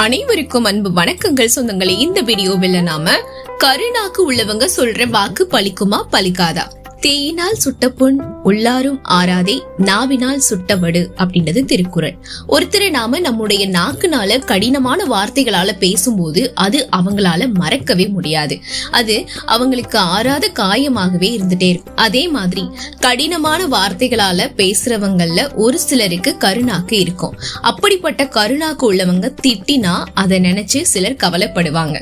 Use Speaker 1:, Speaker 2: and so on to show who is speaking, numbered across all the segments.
Speaker 1: அனைவருக்கும் அன்பு வணக்கங்கள் சொந்தங்களே. இந்த வீடியோவில் நாம கருணாக்கு உள்ளவங்க சொல்ற வாக்கு பலிக்குமா பலிக்காதா தேயினால் சுட்ட புண் உள்ளாரும் ஆறாதே நாவினால் சுட்டவடு அப்படின்றது திருக்குறள். ஒருத்தரை நாம நம்முடைய நாக்குனால கடினமான வார்த்தைகளால பேசும்போது அது அவங்களால மறக்கவே முடியாது. அது அவங்களுக்கு ஆறாத காயமாகவே இருந்துட்டே இருக்கும். அதே மாதிரி கடினமான வார்த்தைகளால பேசுறவங்கல்ல ஒரு சிலருக்கு கருணாக்கு இருக்கும். அப்படிப்பட்ட கருணாக்கு உள்ளவங்க திட்டினா அதை நினைச்சு சிலர் கவலைப்படுவாங்க.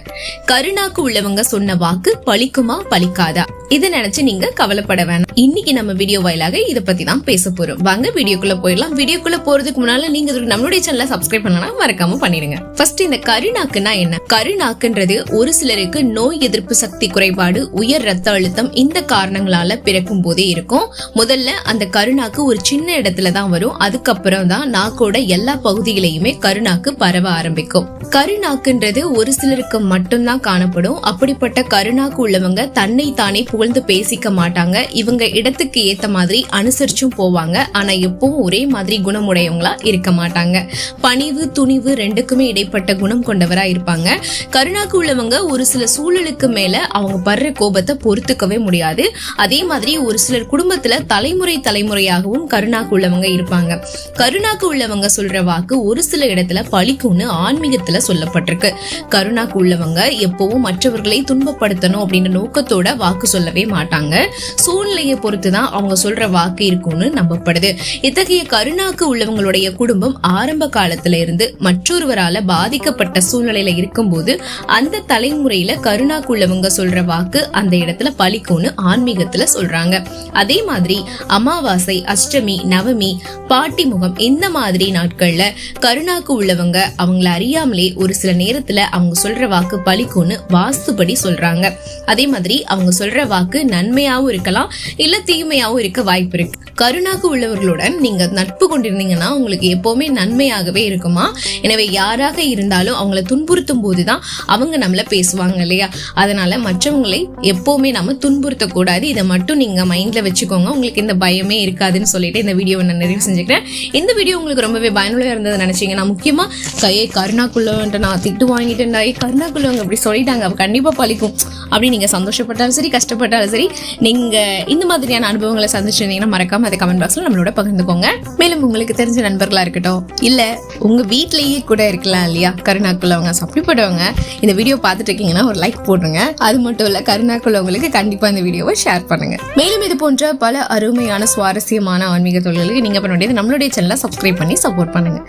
Speaker 1: கருணாக்கு உள்ளவங்க சொன்ன வாக்கு பலிக்குமா பலிக்காதா இதை நினைச்சு நீங்க கவலைப்பட வேணாம். இன்னைக்கு நம்ம வீடியோ வாயிலாக இதை பத்தி தான் பேச போறோம். வாங்க வீடியோக்குள்ள போயிடலாம். வீடியோக்குள்ள போறதுக்கு முன்னால நீங்க நம்மளுடைய சேனலை சப்ஸ்கிரைப் பண்ணனா மறக்காம பண்ணிடுங்க. ஃபர்ஸ்ட் இந்த கருநாக்குனா என்ன? கருநாக்குன்றது ஒரு சிலருக்கு நோய் எதிர்ப்பு சக்தி குறைபாடு உயர் ரத்த அழுத்தம் இந்த காரணங்களால பிறக்கும் போதே இருக்கும். முதல்ல அந்த கருநாக்கு ஒரு சின்ன இடத்துல தான் வரும். அதுக்கப்புறம் தான் நாக்கோட எல்லா பகுதிகளையுமே கருநாக்கு பரவ ஆரம்பிக்கும். கருநாக்குன்றது ஒரு சிலருக்கு மட்டும்தான் காணப்படும். அப்படிப்பட்ட கருநாக்கு உள்ளவங்க தன்னை தானே புகழ்ந்து பேசிக்க மாட்டாங்க. இவங்க இடத்துக்கு ஏத்த மாதிரி அனுசரிச்சும் போவாங்க. ஆனா எப்பவும் ஒரே மாதிரி குணமுடையவங்களா இருக்க மாட்டாங்க. பணிவு துணிவு ரெண்டுக்குமே இடைப்பட்ட குணம் கொண்டவரா இருப்பாங்க. கருணாக்கு உள்ளவங்க ஒரு சில சூழலுக்கு மேல அவங்க படுற கோபத்தை பொறுத்துக்கவே முடியாது. அதே மாதிரி ஒரு சிலர் குடும்பத்துல தலைமுறை தலைமுறையாகவும் கருணாக்கு உள்ளவங்க இருப்பாங்க. கருணாக்கு உள்ளவங்க சொல்ற வாக்கு ஒரு சில இடத்துல பழிக்கும்னு ஆன்மீகத்துல சொல்லப்பட்டிருக்கு. கருணாக்கு உள்ளவங்க எப்பவும் மற்றவர்களை துன்பப்படுத்தணும் அப்படின்ற நோக்கத்தோட வாக்கு சொல்லவே மாட்டாங்க. சூழ்நிலையை பொறுத்து தான் அவங்க சொல்ற வாக்கு இருக்கும்னு நம்பப்படுது. இத்தகைய கருணாக்கு உள்ளவங்களுடைய குடும்பம் ஆரம்ப காலத்துல இருந்து மற்றொருவரால பாதிக்கப்பட்ட சூழ்நிலையில இருக்கும்போது அந்த தலைமுறையில கருணாக்கு உள்ளவங்க சொல்ற வாக்கு அந்த இடத்துல பலிக்கும்னு ஆன்மீகத்துல சொல்றாங்க. அதே மாதிரி அமாவாசை அஷ்டமி நவமி பாட்டி முகம் இந்த மாதிரி நாட்கள்ல கருணாக்கு உள்ளவங்க அவங்கள அறியாமலே ஒரு சில நேரத்துல அவங்க சொல்ற வாக்கு பலிக்கும்னு வாஸ்துபடி சொல்றாங்க. அதே மாதிரி அவங்க சொல்ற வாக்கு நன்மையாவும் இருக்கலாம் இல்ல தீமையாவும் இருக்க வாய்ப்பு இருக்கு. கருணாக்கு உள்ளவர்களுடன் நீங்க நட்பு கொண்டிருந்தீங்கன்னா உங்களுக்கு எப்பவுமே நன்மையாகவே இருக்குமா? எனவே யாராக இருந்தாலும் அவங்கள துன்புறுத்தும் போதுதான் அவங்க நம்மள பேசுவாங்க இல்லையா? அதனால மற்றவங்களை எப்பவுமே நம்ம துன்புறுத்த கூடாது. இதை மட்டும் நீங்க மைண்ட்ல வச்சுக்கோங்க. உங்களுக்கு இந்த பயமே இருக்காதுன்னு சொல்லிட்டு இந்த வீடியோவை நான் நிறைவு செஞ்சுக்கிறேன். இந்த வீடியோ உங்களுக்கு ரொம்பவே பயனுள்ளதா இருந்தது நினைச்சீங்கன்னா முக்கியமா கையை கருணாக்குள்ளவன்ட்டு நான் திட்டு வாங்கிட்டேன்டா. ஏய் கருணாக்குள்ளவங்க அப்படி சொல்லிட்டாங்க. அப்ப கண்டிப்பா பழிக்கும். அப்படி நீங்க சந்தோஷப்பட்டாலும் சரி கஷ்டப்பட்டாலும் சரி நீங்க இந்த மாதிரியான அனுபவங்களை சந்திச்சிருந்தீங்கன்னா மறக்காம அதை கமெண்ட் பாக்ஸ்ல நம்மளோட பகிர்ந்துக்கோங்க. மேலும் உங்களுக்கு தெரிஞ்ச நண்பர்களா இருக்கட்டும் இல்ல உங்க வீட்லயே கூட இருக்கலாம் இல்லையா? கருணாக்குள்ளவங்க So, அப்படிப்பட்டவங்க இந்த வீடியோ பார்த்துட்டு இருக்கீங்கன்னா ஒரு லைக் போடுங்க. அது மட்டும் இல்ல கருணாக்குள்ளவங்களுக்கு கண்டிப்பா இந்த வீடியோவை ஷேர் பண்ணுங்க. மேலும் இது போன்ற பல அருமையான சுவாரஸ்யமான ஆன்மீக தொழில்களுக்கு நீங்க பண்ண வேண்டியது நம்மளுடைய சேனலை சப்ஸ்கிரைப் பண்ணி சப்போர்ட் பண்ணுங்க.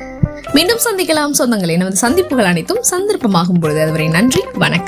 Speaker 1: மீண்டும் சந்திக்கலாம். சொந்தங்களே நமது சந்திப்புகள் அனைத்தும் சந்தர்ப்பமாகும் பொழுது. அதுவரை நன்றி வணக்கம்.